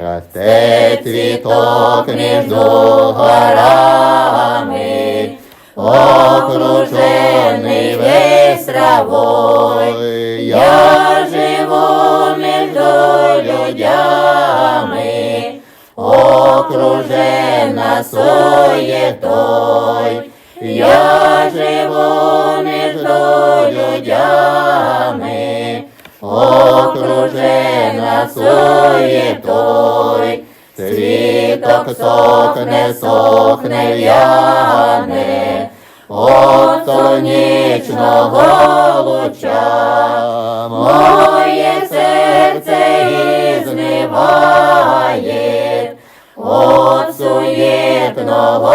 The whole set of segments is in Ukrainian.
Росте цвіток між горами, окружений весь травой. Я живу між людьми, окружена суєтой. Я живу між людьми, окружена суєтой. Цвіток сохне, сохне, в'яне, от сонячного луча. Моє серце ізниває от суєтного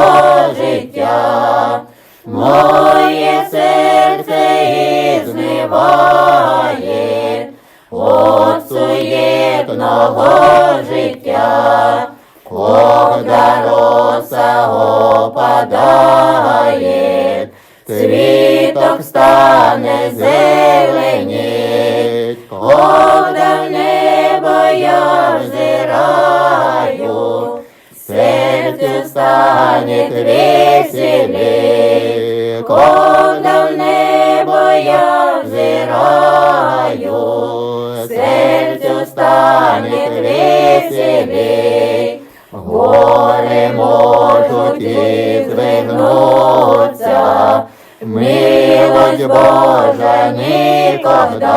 життя. Суєтного життя. Когда роса опадает, цвіток стане зеленеть, когда в небо я взираю, сердце станет веселей, веселей. Гори можуть звернуться, милость Божа никогда,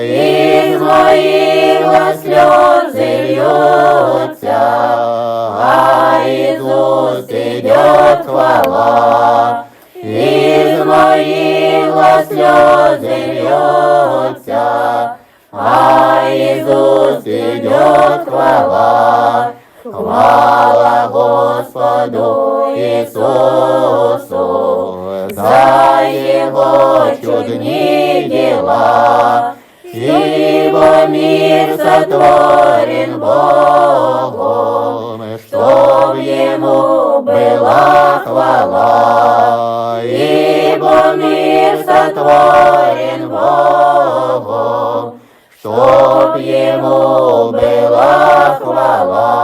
із моїх сльози льються, а Ісус идет хвала, із моїх сльози льються, а Ісус идет до Ісусу за Його чудні діла, ібо мир сотворен Богом, чтоб Ему была хвала, ибо мир сотворен Богом, чтоб Ему была хвала.